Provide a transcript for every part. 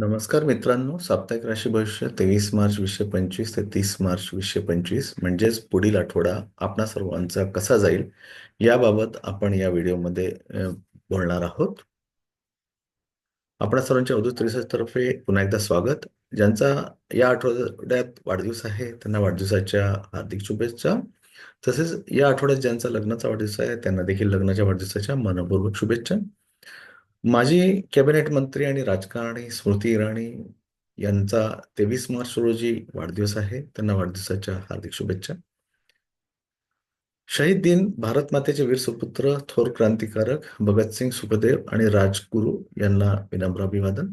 नमस्कार मित्रांनो साप्ताहिक राशी भविष्य तेवीस मार्च वीसशे पंचवीस ते तीस मार्च वीसशे पंचवीस म्हणजेच पुढील आठवडा आपणा सर्वांचा कसा जाईल याबाबत आपण या व्हिडिओमध्ये बोलणार आहोत. आपणा सर्वांच्या अवधूत रिसर्च तर्फे पुन्हा एकदा स्वागत. ज्यांचा या आठवड्यात वाढदिवस आहे त्यांना वाढदिवसाच्या हार्दिक शुभेच्छा. तसेच या आठवड्यात ज्यांचा लग्नाचा वाढदिवस आहे त्यांना देखील लग्नाच्या वाढदिवसाच्या मनपूर्वक शुभेच्छा. माजी कॅबिनेट मंत्री आणि राजकारणी स्मृती इराणी यांचा तेवीस मार्च रोजी वाढदिवस आहे. त्यांना वाढदिवसाच्या हार्दिक शुभेच्छा. शहीद दिन भारत मातेचे वीर सुपुत्र थोर क्रांतिकारक भगतसिंग सुखदेव आणि राजगुरू यांना विनम्र अभिवादन.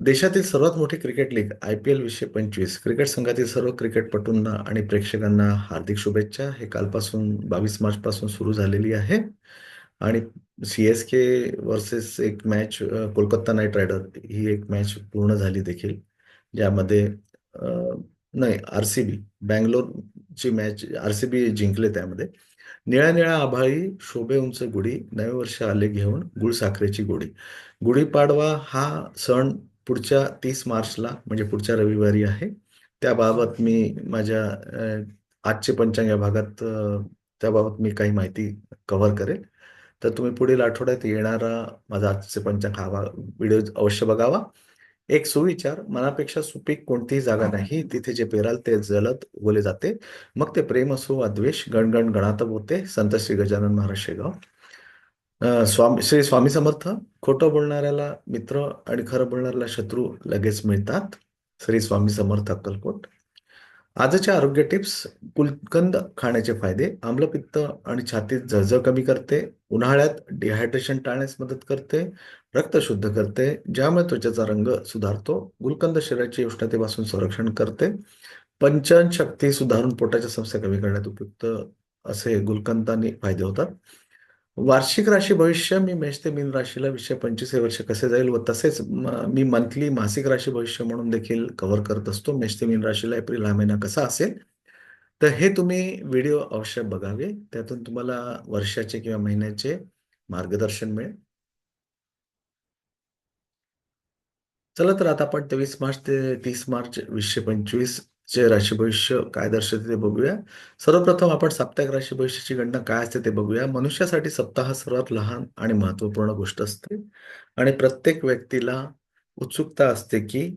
देशातील सर्वात मोठी cricket league I P L वीसशे पंचवीस. क्रिकेट संघातील सर्व क्रिकेटपटूंना आणि प्रेक्षकांना हार्दिक शुभेच्छा. हे कालपासून बावीस मार्च पासून सुरू झालेली आहे. आणि सी एस के वर्सेस एक मॅच कोलकाता नाईट रायडर ही एक मॅच पूर्ण झाली देखील. ज्यामध्ये नाही आर सी बी बँगलोरची मॅच आर सी बी जिंकले त्यामध्ये. निळ्या निळ्या आभाळी शोभे उंच गुढी नवे वर्ष आले घेऊन गुळसाखरेची गोडी. गुढीपाडवा हा सण पुढच्या तीस मार्चला म्हणजे पुढच्या रविवारी आहे. त्याबाबत मी माझ्या आजचे पंचांग या भागात त्याबाबत मी काही माहिती कव्हर करेल. तर तुम्ही पुढील आठवड्यात येणारा माझा आजचे पंचांग हा व्हिडिओ अवश्य बघावा. एक सुविचार मनापेक्षा सुपीक कोणतीही जागा नाही. तिथे जे पेराल ते जलद उगवले जाते. मग ते प्रेम असो वा द्वेष गणगण गणात होते. संत श्री गजानन महाराज शेगाव. स्वामी श्री स्वामी समर्थ खोटं बोलणाऱ्याला मित्र आणि खरं बोलणाऱ्याला शत्रू लगेच मिळतात. श्री स्वामी समर्थ अक्कलकोट. आजच्या आरोग्य टिप्स गुलकंद खाण्याचे फायदे आम्लपित्त आणि छातीत झळझळ कमी करते उन्हाळ्यात डिहायड्रेशन टाळण्यास मदत करते रक्त शुद्ध करते ज्यामुळे त्वचेचा रंग सुधारतो गुलकंद शरीराची उष्णतेपासून संरक्षण करते पंचन शक्ती सुधारून पोटाच्या समस्या कमी करण्यात उपयुक्त असे गुलकंदाने फायदे होतात. वार्षिक राशी भविष्य मी मेष ते मीन राशीला विषय पंचवीस हे वर्ष कसे जाईल व तसेच मी मंथली मासिक राशी भविष्य म्हणून देखील कव्हर करत असतो. मेष ते मीन राशीला एप्रिल हा महिना कसा असेल? तर हे तुम्ही व्हिडिओ अवश्य बघावे. त्यातून तुम्हाला वर्षाचे किंवा महिन्याचे मार्गदर्शन मिळेल. चला तर आता आपण तेवीस मार्च ते तीस मार्च वीसशे पंचवीस चे राशी भविष्य काय दर्शवते ते बघूया. सर्वप्रथम आपण साप्ताहिक राशी भविष्याची गणना काय असते ते बघूया. मनुष्यासाठी सप्ताह सर्वात लहान आणि महत्त्वपूर्ण गोष्ट असते. आणि प्रत्येक व्यक्तीला उत्सुकता असते की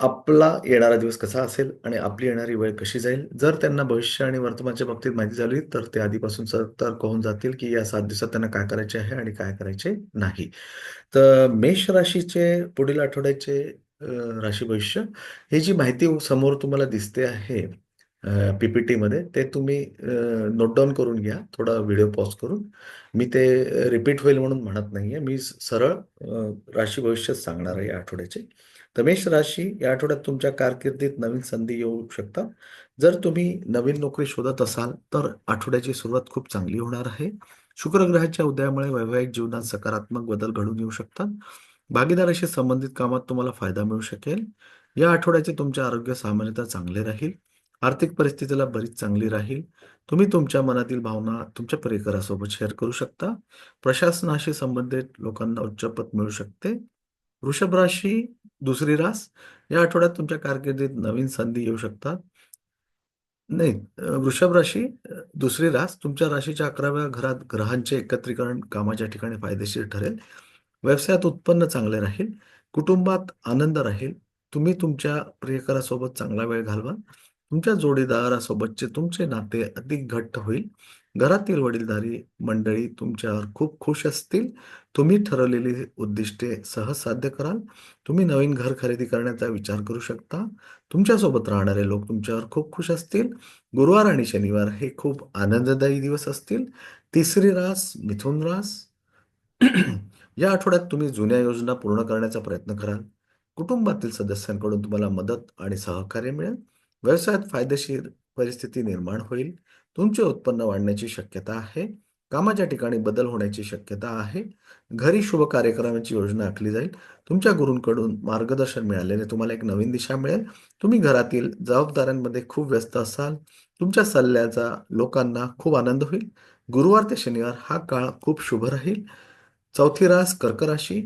आपला येणारा दिवस कसा असेल आणि आपली येणारी वेळ कशी जाईल. जर त्यांना भविष्य आणि वर्तमानच्या बाबतीत माहिती झाली तर ते आधीपासून सतर्क होऊन जातील की या सात दिवसात त्यांना काय करायचे आहे आणि काय करायचे नाही. तर मेष राशीचे पुढील आठवड्याचे राशी भविष्य ही जी माहिती समोर तुम्हाला दिसते आहे पीपीटी मध्ये ते तुम्ही नोट डाऊन करून घ्या. थोडा व्हिडिओ पॉज करून. मी ते रिपीट होईल म्हणून म्हणत नाहीये. मी सरळ राशी भविष्य सांगणार आहे या आठवड्याचे. तर मेष राशी या आठवड्यात तुमच्या कारकिर्दीत नवीन संधी येऊ शकतात. जर तुम्ही नवीन नोकरी शोधत असाल तर आठवड्याची सुरुवात खूप चांगली होणार आहे. शुक्रग्रहाच्या उदयामुळे वैवाहिक जीवनात सकारात्मक बदल घडून येऊ शकतात. भागीदाराशी संबंधित कामात तुम्हाला फायदा मिळू शकेल. या आठवड्याचे तुमचे आरोग्य सामान्यतः चांगले राहील. आर्थिक परिस्थितीला बरीच चांगली राहील. तुम्ही तुमच्या मनातील भावना तुमच्या परिकरासोबत शेअर करू शकता. प्रशासनाशी संबंधित लोकांना उच्चपद मिळू शकते. वृषभ राशी दुसरी रास. या आठवड्यात तुमच्या कारकिर्दीत नवीन संधी येऊ शकतात. नाही वृषभ राशी दुसरी रास. तुमच्या राशीच्या अकराव्या घरात ग्रहांचे एकत्रीकरण कामाच्या ठिकाणी फायदेशीर ठरेल. व्यवसायात उत्पन्न चांगले राहील कुटुंबात आनंद राहील. तुम्ही तुमच्या प्रियकरासोबत चांगला वेळ घालवा. तुमच्या जोडीदारासोबतचे तुमचे नाते अधिक घट्ट होईल. घरातील वडीलधारी मंडळी तुमच्यावर खूप खुश असतील. तुम्ही ठरवलेली उद्दिष्टे सहज साध्य कराल. तुम्ही नवीन घर खरेदी करण्याचा विचार करू शकता. तुमच्यासोबत राहणारे लोक तुमच्यावर खूप खुश असतील. गुरुवार आणि शनिवार हे खूप आनंददायी दिवस असतील. तिसरी रास मिथुन रास. या आठवड्यात तुम्ही जुन्या योजना पूर्ण करण्याचा प्रयत्न कराल. कुटुंबातील सदस्यांकडून तुम्हाला मदत आणि सहकार्य मिळेल. व्यवसायात फायदेशीर परिस्थिती निर्माण होईल. तुमचे उत्पन्न वाढण्याची शक्यता आहे. कामाच्या ठिकाणी बदल होण्याची शक्यता आहे. घरी शुभ कार्यक्रमाची योजना आखली जाईल. तुमच्या गुरूंकडून मार्गदर्शन मिळाल्याने तुम्हाला एक नवीन दिशा मिळेल. तुम्ही घरातील जबाबदाऱ्यांमध्ये खूप व्यस्त असाल. तुमच्या सल्ल्याचा लोकांना खूप आनंद होईल. गुरुवार ते शनिवार हा काळ खूप शुभ राहील. चौथी रास कर्क राशी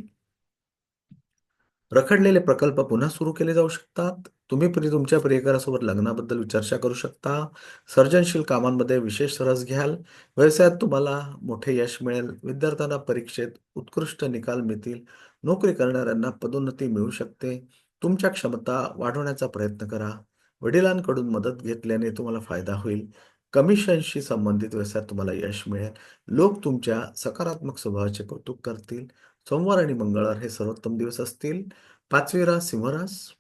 रखडलेले प्रकल्प पुन्हा सुरू केले जाऊ शकतात. तुम्ही तुमच्या प्रियकरासोबत लग्नाबद्दल चर्चा करू शकता. सर्जनशील कामांमध्ये विशेष रस घ्याल. व्यवसायात तुम्हाला मोठे यश मिळेल. विद्यार्थ्यांना परीक्षेत उत्कृष्ट निकाल मिळतील. नोकरी करणाऱ्यांना पदोन्नती मिळू शकते. तुमच्या क्षमता वाढवण्याचा प्रयत्न करा. वडिलांकडून मदत घेतल्याने तुम्हाला फायदा होईल. कमिशनशी संबंधित व्यवसायात तुम्हाला यश मिळेल. लोक तुमच्या सकारात्मक स्वभावाचे कौतुक करतील. सोमवार आणि मंगळवार हे सर्वोत्तम दिवस असतील. पाचवी रास सिंह रास.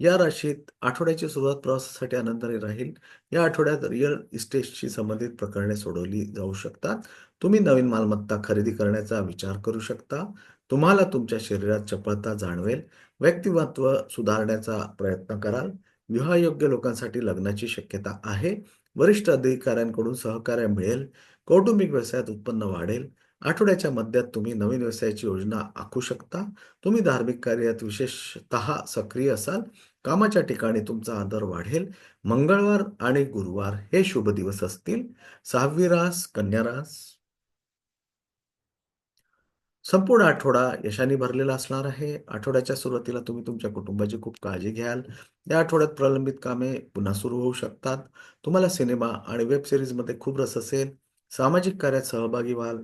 या राशीत आठवड्याची सुरुवात प्रवासासाठी आनंदाने राहील. या आठवड्यात रिअल इस्टेटशी संबंधित प्रकरणे सोडवली जाऊ शकतात. तुम्ही नवीन मालमत्ता खरेदी करण्याचा विचार करू शकता. तुम्हाला तुमच्या शरीरात चपळता जाणवेल. व्यक्तिमत्व सुधारण्याचा प्रयत्न कराल. विवाहयोग्य लोकांसाठी लग्नाची शक्यता आहे. वरिष्ठ अधिकाऱ्यांकडून सहकार्य मिळेल. कौटुंबिक व्यवसायात उत्पन्न वाढेल. आठवड्याच्या मध्यात तुम्ही नवीन व्यवसायाची योजना आखू शकता. तुम्ही धार्मिक कार्यात विशेषतः सक्रिय असाल. कामाच्या ठिकाणी तुमचा आदर वाढेल. मंगळवार आणि गुरुवार हे शुभ दिवस असतील. सहावी रास कन्या रास. संपूर्ण आठवडा यशाने भरलेला असणार आहे. आठवड्याच्या सुरुवातीला तुम्ही तुमच्या कुटुंबाची खूप काळजी घ्याल. या आठवड्यात प्रलंबित कामे पुन्हा सुरू होऊ शकतात. तुम्हाला सिनेमा आणि वेब सिरीजमध्ये खूप रस असेल. सामाजिक कार्यात सहभागी व्हाल.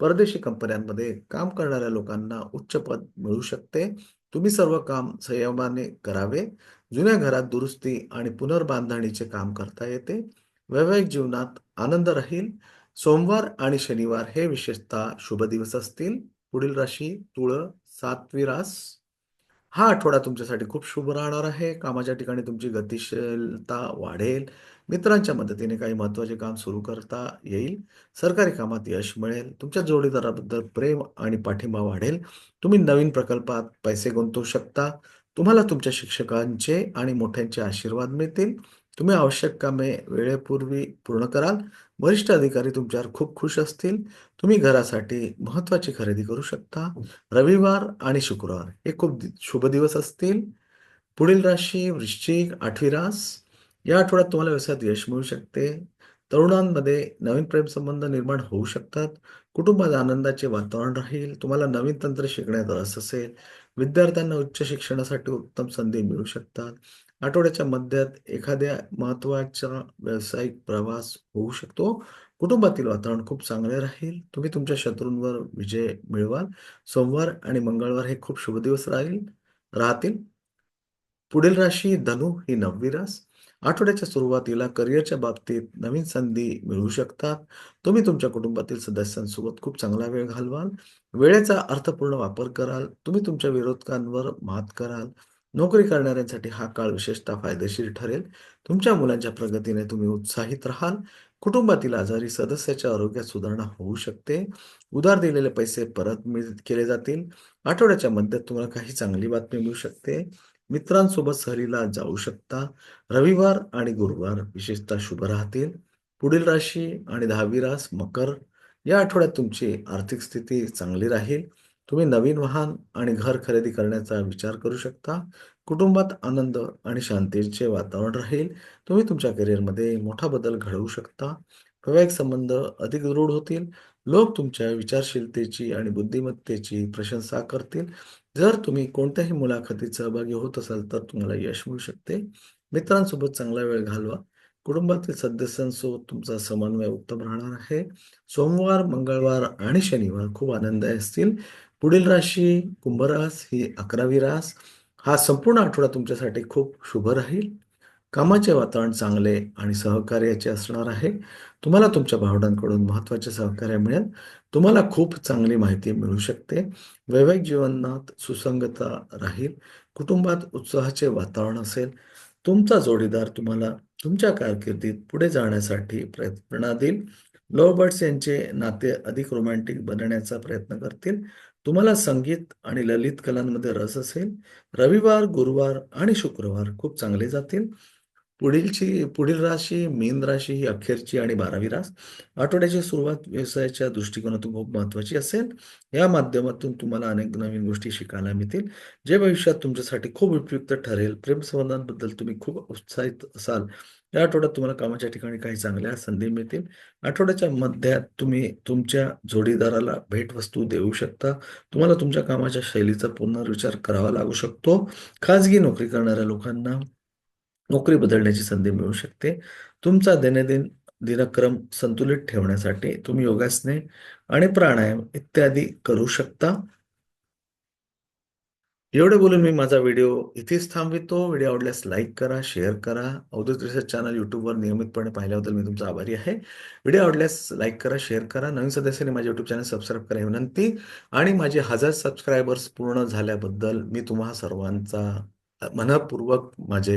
परदेशी कंपन्यांमध्ये काम करणाऱ्या लोकांना उच्च पद मिळू शकते. तुम्ही सर्व काम संयमाने करावे. जुन्या घरात दुरुस्ती आणि पुनर्बांधणीचे काम करता येते. वैवाहिक जीवनात आनंद राहील. सोमवार आणि शनिवार हे विशेषतः शुभ दिवस असतील. पुढील राशी तुळ सातवी रास. हा आठवडा तुमच्यासाठी खूप शुभ राहणार आहे. कामाच्या ठिकाणी तुमची गतिशीलता वाढेल. मित्रांच्या मदतीने काही महत्त्वाचे काम सुरू करता येईल. सरकारी कामात यश मिळेल. तुमच्या जोडीदाराबद्दल प्रेम आणि पाठिंबा वाढेल. तुम्ही नवीन प्रकल्पात पैसे गुंतवू शकता. तुम्हाला तुमच्या शिक्षकांचे आणि मोठ्यांचे आशीर्वाद मिळतील. तुम्ही आवश्यक कामे वेळेपूर्वी पूर्ण कराल. वरिष्ठ अधिकारी तुमच्यावर खूप खुश असतील. तुम्ही घरासाठी महत्त्वाची खरेदी करू शकता. रविवार आणि शुक्रवार हे खूप शुभ दिवस असतील. पुढील राशी वृश्चिक आठवी रास. या आठवड्यात तुम्हाला व्यवसायात यश मिळू शकते. तरुणांमध्ये नवीन प्रेमसंबंध निर्माण होऊ शकतात. कुटुंबात आनंदाचे वातावरण राहील. तुम्हाला नवीन तंत्र शिकण्यात रस असेल. विद्यार्थ्यांना उच्च शिक्षणासाठी उत्तम संधी मिळू शकतात. आठवड्याच्या मध्यात एखाद्या महत्त्वाचा व्यावसायिक प्रवास होऊ शकतो. कुटुंबातील वातावरण खूप चांगले राहील. तुम्ही तुमच्या शत्रूंवर विजय मिळवाल. सोमवार आणि मंगळवार हे खूप शुभ दिवस राहील राहतील. पुढील राशी धनु ही नववी रास. आठवड्याच्या सुरुवातीला करिअरच्या बाबतीत नवीन संधी मिळू शकतात. तुम्ही तुमच्या कुटुंबातील सदस्यांसोबत खूप चांगला वेळ घालवाल. वेळेचा अर्थपूर्ण वापर कराल. तुम्ही तुमच्या विरोधकांवर मात कराल. नोकरी करणाऱ्यांसाठी हा काळ विशेषतः फायदेशीर ठरेल. तुमच्या मुलांच्या प्रगतीने तुम्ही उत्साहित राहाल. कुटुंबातील आजारी सदस्याच्या आरोग्यात सुधारणा होऊ शकते. उधार दिलेले पैसे परत केले जातील. आठवड्याच्या मध्यात तुम्हाला काही चांगली बातमी मिळू शकते. मित्रांसोबत सहलीला जाऊ शकता. रविवार आणि गुरुवार विशेषतः शुभ राहतील. पुढील राशी आणि दहावी रास मकर. या आठवड्यात तुमची आर्थिक स्थिती चांगली राहील. तुम्ही नवीन वाहन आणि घर खरेदी करण्याचा विचार करू शकता. कुटुंबात आनंद आणि शांतीचे वातावरण राहील. तुम्ही तुमच्या करिअरमध्ये मोठा बदल घडवू शकता. वैवाहिक संबंध अधिक दृढ होतील. लोक तुमच्या विचारशीलतेची आणि बुद्धिमत्तेची प्रशंसा करतील. जर तुम्ही कोणत्याही मुलाखतीत सहभागी होत असाल तर तुम्हाला यश मिळू शकते. मित्रांसोबत चांगला वेळ घालवा. कुटुंबातील सदस्यांसोबत तुमचा समन्वय उत्तम राहणार आहे. सोमवार, मंगळवार आणि शनिवार खूप आनंददायी असतील. पुढील राशी कुंभ रास ही अकरावी रास. हा संपूर्ण आठवडा तुमच्यासाठी खूप शुभ राहील. कामाचे वातावरण चांगले आणि सहकार्याचे असणार आहे. तुम्हाला तुमच्या भावंडांकडून महत्त्वाचे सहकार्य मिळेल. तुम्हाला खूप चांगली माहिती मिळू शकते. वैवाहिक जीवनात सुसंगता राहील. कुटुंबात उत्साहाचे वातावरण असेल. तुमचा जोडीदार तुम्हाला तुमच्या कारकिर्दीत पुढे जाण्यासाठी प्रेरणा देईल. लव्हबर्ड्स यांचे नाते अधिक रोमॅन्टिक बनण्याचा प्रयत्न करतील. तुम्हाला संगीत आणि ललित कलांमध्ये रस असेल. रविवार, गुरुवार आणि शुक्रवार खूप चांगले जातील. पुढीलची पुढील राशी मीन राशी ही अखेरची आणि बारावी रास. आठवड्याची सुरुवात व्यवसायाच्या दृष्टिकोनातून खूप महत्त्वाची असेल. या माध्यमातून तुम्हाला अनेक नवीन गोष्टी शिकायला मिळतील जे भविष्यात तुमच्यासाठी खूप उपयुक्त ठरेल. प्रेमसंबंधांबद्दल तुम्ही खूप उत्साहित असाल. या आठवड्यात तुम्हाला कामाच्या ठिकाणी काही चांगल्या संधी मिळतील. आठवड्याच्या मध्यात तुम्ही तुमच्या जोडीदाराला भेटवस्तू देऊ शकता. तुम्हाला तुमच्या कामाच्या शैलीचा पुनर्विचार करावा लागू शकतो. खाजगी नोकरी करणाऱ्या लोकांना नोकरी बदलण्याची संधी मिळू शकते. तुमचा दैनंदिन दिनक्रम संतुलित ठेवण्यासाठी तुम्ही योगासने आणि प्राणायाम इत्यादी करू शकता. एवढे बोलून मी माझा व्हिडिओ इथेच थांबवितो. व्हिडिओ आवडल्यास लाईक करा शेअर करा. अवधूत रिसर्च चॅनल यूट्यूबवर नियमितपणे पाहिल्याबद्दल मी तुमचा आभारी आहे. व्हिडिओ आवडल्यास लाईक करा शेअर करा. नवीन सदस्यांनी माझे यूट्यूब चॅनल सबस्क्राईब करा विनंती आणि माझे हजार सबस्क्रायबर्स पूर्ण झाल्याबद्दल मी तुम्हा सर्वांचा मनपूर्वक माझे